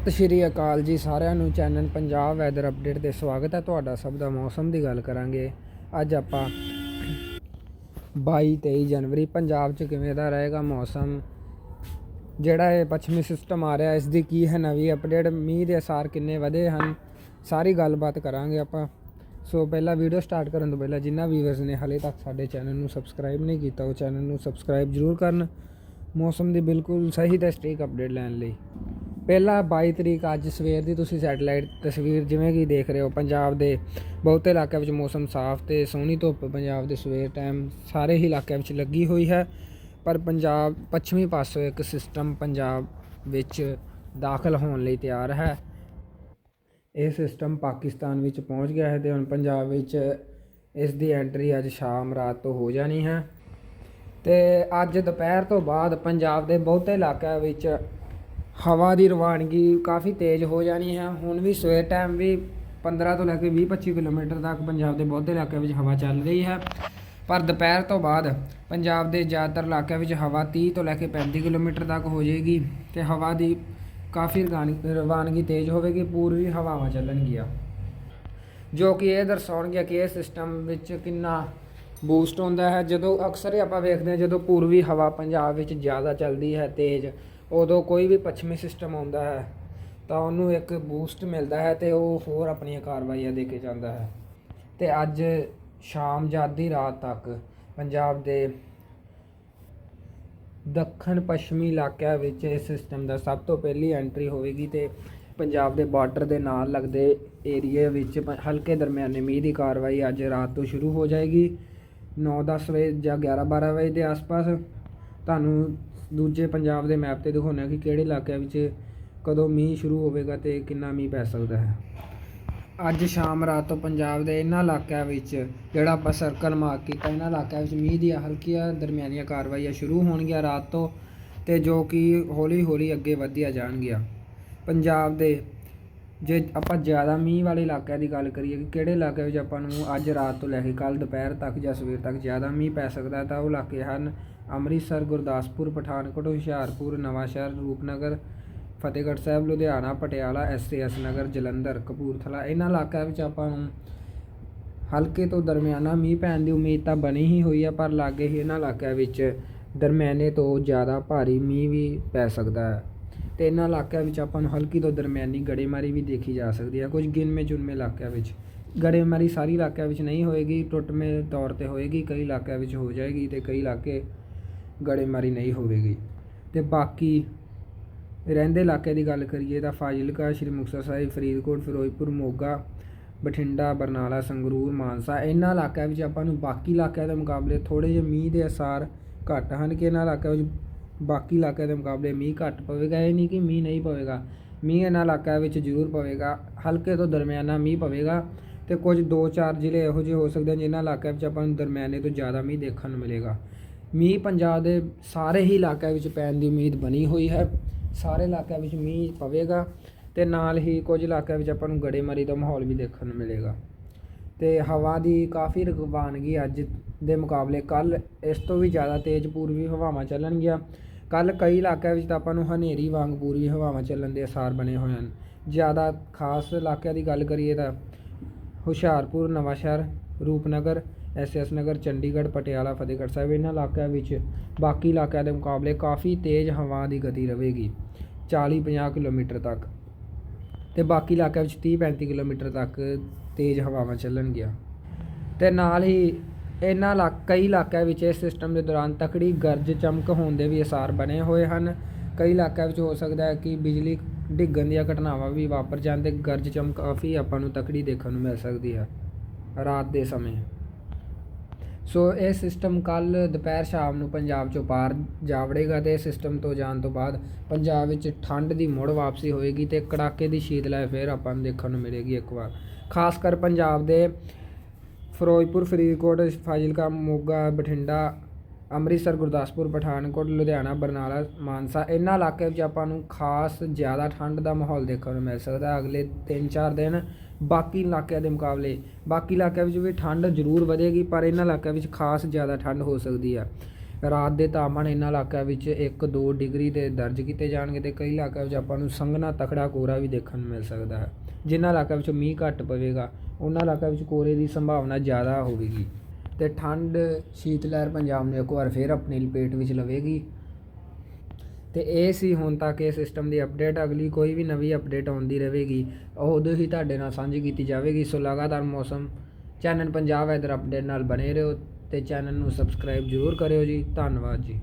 ਸਤਿ ਸ਼੍ਰੀ ਅਕਾਲ ਜੀ ਸਾਰਿਆਂ ਨੂੰ, ਚੈਨਲ ਪੰਜਾਬ ਵੈਦਰ ਅਪਡੇਟ ਤੇ ਸਵਾਗਤ ਹੈ ਤੁਹਾਡਾ ਸਭ ਦਾ। ਮੌਸਮ ਦੀ ਗੱਲ ਕਰਾਂਗੇ। ਅੱਜ ਆਪਾਂ 22 23 ਜਨਵਰੀ, ਪੰਜਾਬ 'ਚ ਕਿਵੇਂ ਦਾ ਰਹੇਗਾ ਮੌਸਮ? ਜਿਹੜਾ ਇਹ ਪੱਛਮੀ ਸਿਸਟਮ ਆ ਰਿਹਾ ਇਸ ਦੀ ਕੀ ਹੈ ਨਵੀਂ ਅਪਡੇਟ ਮੀਂਹ ਦੇ ਅਸਾਰ ਕਿੰਨੇ ਵਧੇ ਹਨ? ਸਾਰੀ ਗੱਲਬਾਤ ਕਰਾਂਗੇ ਆਪਾਂ। ਸੋ ਪਹਿਲਾਂ ਵੀਡੀਓ ਸਟਾਰਟ ਕਰਨ ਤੋਂ ਪਹਿਲਾਂ ਜਿਨ੍ਹਾਂ ਵੀਵਰਸ ਨੇ ਹਲੇ ਤੱਕ ਸਾਡੇ ਚੈਨਲ ਨੂੰ ਸਬਸਕ੍ਰਾਈਬ ਨਹੀਂ ਕੀਤਾ, ਉਹ ਚੈਨਲ ਨੂੰ ਸਬਸਕ੍ਰਾਈਬ ਜ਼ਰੂਰ ਕਰਨ। ਮੌਸਮ ਦੀ ਬਿਲਕੁਲ ਸਹੀ ਤੇ ਸਟੀਕ ਅਪਡੇਟ ਲੈਣ ਲਈ। ਪਹਿਲਾ 22 ਤਰੀਕ ਅੱਜ ਸਵੇਰ ਦੀ ਤੁਸੀਂ ਸੈਟੇਲਾਈਟ ਤਸਵੀਰ ਜਿਵੇਂ ਕਿ ਦੇਖ ਰਹੇ ਹੋ, ਪੰਜਾਬ ਦੇ ਬਹੁਤੇ ਇਲਾਕਿਆਂ ਵਿੱਚ ਮੌਸਮ ਸਾਫ਼ ਤੇ ਸੋਹਣੀ ਧੁੱਪ ਪੰਜਾਬ ਦੇ ਸਵੇਰ ਟਾਈਮ ਸਾਰੇ ਹੀ ਇਲਾਕਿਆਂ ਵਿੱਚ ਲੱਗੀ ਹੋਈ ਹੈ, ਪਰ ਪੰਜਾਬ ਪੱਛਮੀ ਪਾਸੋਂ ਇੱਕ ਸਿਸਟਮ ਪੰਜਾਬ ਵਿੱਚ ਦਾਖਲ ਹੋਣ ਲਈ ਤਿਆਰ ਹੈ। ਇਹ ਸਿਸਟਮ ਪਾਕਿਸਤਾਨ ਵਿੱਚ ਪਹੁੰਚ ਗਿਆ ਹੈ ਤੇ ਹੁਣ ਪੰਜਾਬ ਵਿੱਚ ਇਸ ਦੀ ਐਂਟਰੀ ਅੱਜ ਸ਼ਾਮ ਰਾਤ ਤੋਂ ਹੋ ਜਾਣੀ ਹੈ। ਤੇ ਅੱਜ ਦੁਪਹਿਰ ਤੋਂ ਬਾਅਦ ਪੰਜਾਬ ਦੇ ਬਹੁਤੇ ਇਲਾਕਿਆਂ ਵਿੱਚ ਹਵਾ ਦੀ ਰਵਾਨਗੀ ਕਾਫੀ ਤੇਜ਼ ਹੋ ਜਾਣੀ ਹੈ। ਹੁਣ ਵੀ ਸਵੇਰ ਟਾਈਮ ਵੀ 15 ਤੋਂ ਲੈ ਕੇ 20-25 ਕਿਲੋਮੀਟਰ ਤੱਕ ਪੰਜਾਬ ਦੇ ਬਹੁਤੇ ਇਲਾਕਿਆਂ ਵਿੱਚ ਹਵਾ ਚੱਲ ਰਹੀ ਹੈ। ਪਰ ਦੁਪਹਿਰ ਤੋਂ ਬਾਅਦ ਪੰਜਾਬ ਦੇ ਜ਼ਿਆਦਾਤਰ ਇਲਾਕਿਆਂ ਵਿੱਚ ਹਵਾ 30 ਤੋਂ ਲੈ ਕੇ 35 ਕਿਲੋਮੀਟਰ ਤੱਕ ਹੋ ਜਾਏਗੀ ਤੇ ਹਵਾ ਦੀ ਕਾਫੀ ਰਵਾਨਗੀ ਤੇਜ਼ ਹੋਵੇਗੀ ਪੂਰਬੀ ਹਵਾਵਾਂ ਚੱਲਣਗੀਆਂ। ਜੋ ਕਿ ਇਹ ਦਰਸਾਉਣਗੀਆਂ ਕਿ ਇਹ ਸਿਸਟਮ ਵਿੱਚ ਕਿੰਨਾ ਬੂਸਟ ਹੁੰਦਾ ਹੈ। ਜਦੋਂ ਅਕਸਰ ਹੀ ਆਪਾਂ ਵੇਖਦੇ ਹਾਂ, ਜਦੋਂ ਪੂਰਬੀ ਹਵਾ ਪੰਜਾਬ ਵਿੱਚ ਜ਼ਿਆਦਾ ਚੱਲਦੀ ਹੈ, ਤੇਜ਼ ਉਦੋਂ ਕੋਈ ਵੀ ਪੱਛਮੀ ਸਿਸਟਮ ਆਉਂਦਾ ਹੈ, ਤਾਂ ਉਹਨੂੰ ਇੱਕ ਬੂਸਟ ਮਿਲਦਾ ਹੈ ਤੇ ਉਹ ਹੋਰ ਆਪਣੀਆਂ ਕਾਰਵਾਈਆਂ ਦੇ ਕੇ ਜਾਂਦਾ ਹੈ। ਤੇ ਅੱਜ ਸ਼ਾਮ ਜਾਂ ਅੱਧੀ ਰਾਤ ਤੱਕ ਪੰਜਾਬ ਦੇ ਦੱਖਣ ਪੱਛਮੀ ਇਲਾਕਿਆਂ ਵਿੱਚ ਇਸ ਸਿਸਟਮ ਦਾ ਸਭ ਤੋਂ ਪਹਿਲੀ ਐਂਟਰੀ ਹੋਵੇਗੀ ਤੇ ਪੰਜਾਬ ਦੇ ਬਾਰਡਰ ਦੇ ਨਾਲ ਲੱਗਦੇ ਏਰੀਏ ਵਿੱਚ ਪ- ਹਲਕੇ ਦਰਮਿਆਨੇ ਮੀਂਹ ਦੀ ਕਾਰਵਾਈ ਅੱਜ ਰਾਤ ਤੋਂ ਸ਼ੁਰੂ ਹੋ ਜਾਏਗੀ। 9-10 ਵਜੇ ਜਾਂ 11-12 ਵਜੇ ਦੇ ਆਸ-ਪਾਸ ਤੁਹਾਨੂੰ ਦੂਜੇ ਪੰਜਾਬ ਦੇ ਮੈਪ ਤੇ ਦਿਖਾਉਣਾ ਕਿ ਕਿਹੜੇ ਇਲਾਕਿਆਂ ਵਿੱਚ ਕਦੋਂ ਮੀਂਹ ਸ਼ੁਰੂ ਹੋਵੇਗਾ ਤੇ ਕਿੰਨਾ ਮੀਂਹ ਪੈ ਸਕਦਾ ਹੈ। ਅੱਜ ਸ਼ਾਮ ਰਾਤ ਤੋਂ ਪੰਜਾਬ ਦੇ ਇਹਨਾਂ ਇਲਾਕਿਆਂ ਵਿੱਚ ਜਿਹੜਾ ਆਪਾਂ ਸਰਕਲ ਮਾਰਕ ਕੀਤਾ, ਇਹਨਾਂ ਇਲਾਕਿਆਂ ਵਿੱਚ ਮੀਂਹ ਦੀਆਂ ਹਲਕੀਆਂ ਦਰਮਿਆਨੀਆਂ ਕਾਰਵਾਈਆਂ ਸ਼ੁਰੂ ਹੋਣਗੀਆਂ ਰਾਤ ਤੋਂ ਤੇ ਜੋ ਕਿ ਹੌਲੀ ਹੌਲੀ ਅੱਗੇ ਵਧੀਆਂ ਜਾਣਗੀਆਂ। ਪੰਜਾਬ ਦੇ ਜੇ ਆਪਾਂ ਜ਼ਿਆਦਾ ਮੀਂਹ ਵਾਲੇ ਇਲਾਕਿਆਂ ਦੀ ਗੱਲ ਕਰੀਏ ਕਿ ਕਿਹੜੇ ਇਲਾਕੇ ਵਿੱਚ ਆਪਾਂ ਨੂੰ ਅੱਜ ਰਾਤ ਤੋਂ ਲੈ ਕੇ ਕੱਲ ਦੁਪਹਿਰ ਤੱਕ ਜਾਂ ਸਵੇਰ ਤੱਕ ਜ਼ਿਆਦਾ ਮੀਂਹ ਪੈ ਸਕਦਾ ਹੈ, ਤਾਂ ਉਹ ਇਲਾਕੇ ਹਨ ਅੰਮ੍ਰਿਤਸਰ, ਗੁਰਦਾਸਪੁਰ, ਪਠਾਨਕੋਟ, ਹੁਸ਼ਿਆਰਪੁਰ, ਨਵਾਂਸ਼ਹਿਰ, ਰੂਪਨਗਰ, ਫਤਿਹਗੜ੍ਹ ਸਾਹਿਬ, ਲੁਧਿਆਣਾ, ਪਟਿਆਲਾ ਐਸਏਐਸ ਨਗਰ, ਜਲੰਧਰ, ਕਪੂਰਥਲਾ। ਇਹਨਾਂ ਇਲਾਕਿਆਂ ਵਿੱਚ ਆਪਾਂ ਨੂੰ ਹਲਕੇ ਤੋਂ ਦਰਮਿਆਨਾ ਮੀਂਹ ਪੈਣ ਦੀ ਉਮੀਦ ਤਾਂ ਬਣੀ ਹੀ ਹੋਈ ਹੈ, ਪਰ ਲਾਗੇ ਹੀ ਇਹਨਾਂ ਇਲਾਕਿਆਂ ਵਿੱਚ ਦਰਮਿਆਨੇ ਤੋਂ ਜ਼ਿਆਦਾ ਭਾਰੀ ਮੀਂਹ ਵੀ ਪੈ ਸਕਦਾ ਹੈ। ਤੇ ਇਹਨਾਂ ਇਲਾਕਿਆਂ ਵਿੱਚ ਆਪਾਂ ਨੂੰ ਹਲਕੀ ਤੋਂ ਦਰਮਿਆਨੀ ਗੜੇਮਾਰੀ ਵੀ ਦੇਖੀ ਜਾ ਸਕਦੀ ਹੈ ਕੁਝ ਗਿਣਵੇਂ ਚੁਣਵੇਂ ਇਲਾਕਿਆਂ ਵਿੱਚ। ਗੜੇਮਾਰੀ ਸਾਰੀ ਇਲਾਕਿਆਂ ਵਿੱਚ ਨਹੀਂ ਹੋਏਗੀ, ਟੁੱਟਵੇਂ ਤੌਰ ਤੇ ਹੋਏਗੀ, ਕਈ ਇਲਾਕਿਆਂ ਵਿੱਚ ਹੋ ਜਾਏਗੀ ਤੇ ਕਈ ਇਲਾਕੇ ਗੜੇਮਾਰੀ ਨਹੀਂ ਹੋਵੇਗੀ। ਤੇ ਬਾਕੀ ਰਹਿੰਦੇ ਇਲਾਕੇ ਦੀ ਗੱਲ ਕਰੀਏ ਤਾਂ ਫਾਜ਼ਿਲਕਾ, ਸ਼੍ਰੀ ਮੁਕਤਸਰ ਸਾਹਿਬ, ਫਰੀਦਕੋਟ, ਫਿਰੋਜ਼ਪੁਰ, ਮੋਗਾ, ਬਠਿੰਡਾ, ਬਰਨਾਲਾ, ਸੰਗਰੂਰ, ਮਾਨਸਾ, ਇਹਨਾਂ ਇਲਾਕਿਆਂ ਵਿੱਚ ਆਪਾਂ ਨੂੰ ਬਾਕੀ ਇਲਾਕਿਆਂ ਦੇ ਮੁਕਾਬਲੇ ਥੋੜੇ ਜਿਹੇ ਮੀਂਹ ਦੇ ਅਸਾਰ ਘੱਟ ਹਨ ਕਿ ਇਹਨਾਂ ਇਲਾਕਿਆਂ ਵਿੱਚ ਬਾਕੀ ਇਲਾਕਿਆਂ ਦੇ ਮੁਕਾਬਲੇ ਮੀਂਹ ਘੱਟ ਪਵੇਗਾ, ਇਹ ਨਹੀਂ ਕਿ ਮੀਂਹ ਨਹੀਂ ਪਵੇਗਾ। ਮੀਂਹ ਇਹਨਾਂ ਇਲਾਕਿਆਂ ਵਿੱਚ ਜ਼ਰੂਰ ਪਵੇਗਾ, ਹਲਕੇ ਤੋਂ ਦਰਮਿਆਨਾ ਮੀਂਹ ਪਵੇਗਾ ਤੇ ਕੁਝ 2-4 ਜ਼ਿਲ੍ਹੇ ਇਹੋ ਜਿਹੇ ਹੋ ਸਕਦੇ ਹਨ ਜਿਨ੍ਹਾਂ ਇਲਾਕਿਆਂ ਵਿੱਚ ਆਪਾਂ ਨੂੰ ਦਰਮਿਆਨੇ ਤੋਂ ਜ਼ਿਆਦਾ ਮੀਂਹ ਦੇਖਣ ਨੂੰ ਮਿਲੇਗਾ। ਮੀਂਹ ਪੰਜਾਬ ਦੇ ਸਾਰੇ ਹੀ ਇਲਾਕਿਆਂ ਵਿੱਚ ਪੈਣ ਦੀ ਉਮੀਦ ਬਣੀ ਹੋਈ ਹੈ। ਸਾਰੇ ਇਲਾਕਿਆਂ ਵਿੱਚ ਮੀਂਹ ਪਵੇਗਾ ਤੇ ਨਾਲ ਹੀ ਕੁਝ ਇਲਾਕਿਆਂ ਵਿੱਚ ਆਪਾਂ ਨੂੰ ਗੜੇਮਾਰੀ ਦਾ ਮਾਹੌਲ ਵੀ ਦੇਖਣ ਨੂੰ ਮਿਲੇਗਾ। ਤੇ ਹਵਾ ਦੀ ਕਾਫੀ ਰਵਾਨਗੀ ਅੱਜ ਦੇ ਮੁਕਾਬਲੇ। ਕੱਲ ਇਸ ਤੋਂ ਵੀ ਜ਼ਿਆਦਾ ਤੇਜ਼ ਪੂਰਬੀ ਹਵਾਵਾਂ ਚੱਲਣਗੀਆਂ। ਕੱਲ ਕਈ ਇਲਾਕਿਆਂ ਵਿੱਚ ਤਾਂ ਆਪਾਂ ਨੂੰ ਹਨੇਰੀ ਵਾਂਗ ਪੂਰੀ ਹਵਾਵਾਂ ਚੱਲਣ ਦੇ ਅਸਾਰ ਬਣੇ ਹੋਏ ਹਨ। ਜ਼ਿਆਦਾ ਖਾਸ ਇਲਾਕਿਆਂ ਦੀ ਗੱਲ ਕਰੀਏ ਤਾਂ ਹੁਸ਼ਿਆਰਪੁਰ, ਨਵਾਂਸ਼ਹਿਰ, ਰੂਪਨਗਰ ਐਸਐਸ ਨਗਰ, ਚੰਡੀਗੜ੍ਹ, ਪਟਿਆਲਾ, ਫਤਿਹਗੜ੍ਹ ਸਾਹਿਬ ਇਹਨਾਂ ਇਲਾਕਿਆਂ ਵਿੱਚ ਬਾਕੀ ਇਲਾਕਿਆਂ ਦੇ ਮੁਕਾਬਲੇ ਕਾਫੀ ਤੇਜ਼ ਹਵਾ ਦੀ ਗਤੀ ਰਹੇਗੀ 40-50 ਕਿਲੋਮੀਟਰ ਤੱਕ। ਤੇ ਬਾਕੀ ਇਲਾਕਿਆਂ ਵਿੱਚ 30-35 ਕਿਲੋਮੀਟਰ ਤੱਕ ਤੇਜ਼ ਹਵਾਵਾਂ ਚੱਲਣਗੀਆਂ। ਤੇ ਨਾਲ ਹੀ ਇਹਨਾਂ ਇਲਾ ਕਈ ਇਲਾਕਿਆਂ ਵਿੱਚ ਇਸ ਸਿਸਟਮ ਦੇ ਦੌਰਾਨ ਤਕੜੀ ਗਰਜ ਚਮਕ ਹੋਣ ਦੇ ਵੀ ਅਸਾਰ ਬਣੇ ਹੋਏ ਹਨ। ਕਈ ਇਲਾਕਿਆਂ ਵਿੱਚ ਹੋ ਸਕਦਾ ਹੈ ਕਿ ਬਿਜਲੀ ਡਿੱਗਣ ਦੀਆਂ ਘਟਨਾਵਾਂ ਵੀ ਵਾਪਰ ਜਾਣ ਤੇ ਗਰਜ ਚਮਕ ਕਾਫੀ ਆਪਾਂ ਨੂੰ ਤਕੜੀ ਦੇਖਣ ਨੂੰ ਮਿਲ ਸਕਦੀ ਹੈ ਰਾਤ ਦੇ ਸਮੇਂ। ਸੋ ਇਹ ਸਿਸਟਮ ਕੱਲ ਦੁਪਹਿਰ ਸ਼ਾਮ ਨੂੰ ਪੰਜਾਬ ਚੋਂ ਪਾਰ ਜਾਵੜੇਗਾ ਤੇ ਇਸ ਸਿਸਟਮ ਤੋਂ ਜਾਣ ਤੋਂ ਬਾਅਦ ਪੰਜਾਬ ਵਿੱਚ ਠੰਡ ਦੀ ਮੁੜ ਵਾਪਸੀ ਹੋਏਗੀ ਤੇ ਕੜਾਕੇ ਦੀ ਸ਼ੀਤ ਲਹਿਰ ਫਿਰ ਆਪਾਂ ਨੂੰ ਦੇਖਣ ਨੂੰ ਮਿਲੇਗੀ ਇੱਕ ਵਾਰ। ਖਾਸ ਕਰ ਪੰਜਾਬ ਦੇ ਫਿਰੋਜ਼ਪੁਰ, ਫਰੀਦਕੋਟ, ਫਾਜ਼ਿਲਕਾ, ਮੋਗਾ, ਬਠਿੰਡਾ, ਅੰਮ੍ਰਿਤਸਰ, ਗੁਰਦਾਸਪੁਰ, ਪਠਾਨਕੋਟ, ਲੁਧਿਆਣਾ, ਬਰਨਾਲਾ, ਮਾਨਸਾ, ਇਹਨਾਂ ਇਲਾਕੇ ਵਿੱਚ ਆਪਾਂ ਨੂੰ ਖਾਸ ਜ਼ਿਆਦਾ ਠੰਡ ਦਾ ਮਾਹੌਲ ਦੇਖਣ ਨੂੰ ਮਿਲ ਸਕਦਾ ਅਗਲੇ 3-4 ਦਿਨ। ਬਾਕੀ ਇਲਾਕਿਆਂ ਦੇ ਮੁਕਾਬਲੇ, ਬਾਕੀ ਇਲਾਕਿਆਂ ਵਿੱਚ ਵੀ ਠੰਡ ਜ਼ਰੂਰ ਵਧੇਗੀ, ਪਰ ਇਹਨਾਂ ਇਲਾਕਿਆਂ ਵਿੱਚ ਖਾਸ ਜ਼ਿਆਦਾ ਠੰਡ ਹੋ ਸਕਦੀ ਹੈ ਰਾਤ ਦੇ ਤਾਪਮਾਨ ਇਹਨਾਂ ਇਲਾਕਿਆਂ ਵਿੱਚ 1-2 ਡਿਗਰੀ ਤੇ ਦਰਜ ਕੀਤੇ ਜਾਣਗੇ ਤੇ ਕਈ ਇਲਾਕਿਆਂ ਵਿੱਚ ਆਪਾਂ ਨੂੰ ਸੰਘਣਾ ਤਖੜਾ ਕੋਰਾ ਵੀ ਦੇਖਣ ਨੂੰ ਮਿਲ ਸਕਦਾ ਹੈ। ਜਿਨ੍ਹਾਂ ਇਲਾਕਿਆਂ ਵਿੱਚ ਮੀਂਹ ਘੱਟ ਪਵੇਗਾ ਉਹਨਾਂ ਇਲਾਕਿਆਂ ਵਿੱਚ ਕੋਰੇ ਦੀ ਸੰਭਾਵਨਾ ਜ਼ਿਆਦਾ ਹੋਵੇਗੀ ਤੇ ਠੰਡ ਸ਼ੀਤ ਲਹਿਰ ਪੰਜਾਬ ਨੂੰ ਇੱਕ ਵਾਰ ਫੇਰ ਆਪਣੀ ਲਪੇਟ ਵਿੱਚ ਲਵੇਗੀ। ਤੇ ਇਹ ਸੀ ਹੁਣ ਤੱਕ ਇਹ ਸਿਸਟਮ ਦੀ ਅਪਡੇਟ ਅਗਲੀ ਕੋਈ ਵੀ ਨਵੀਂ ਅਪਡੇਟ ਆਉਂਦੀ ਰਹੇਗੀ, ਉਹ ਉਦੋਂ ਹੀ ਤੁਹਾਡੇ ਨਾਲ ਸਾਂਝੀ ਕੀਤੀ ਜਾਵੇਗੀ। ਸੋ ਲਗਾਤਾਰ ਮੌਸਮ, ਚੈਨਲ ਪੰਜਾਬ ਵੈਦਰ ਅਪਡੇਟ ਨਾਲ ਬਣੇ ਰਹੋ ਤੇ ਚੈਨਲ ਨੂੰ ਸਬਸਕ੍ਰਾਈਬ ਜ਼ਰੂਰ ਕਰਿਓ ਜੀ। ਧੰਨਵਾਦ ਜੀ।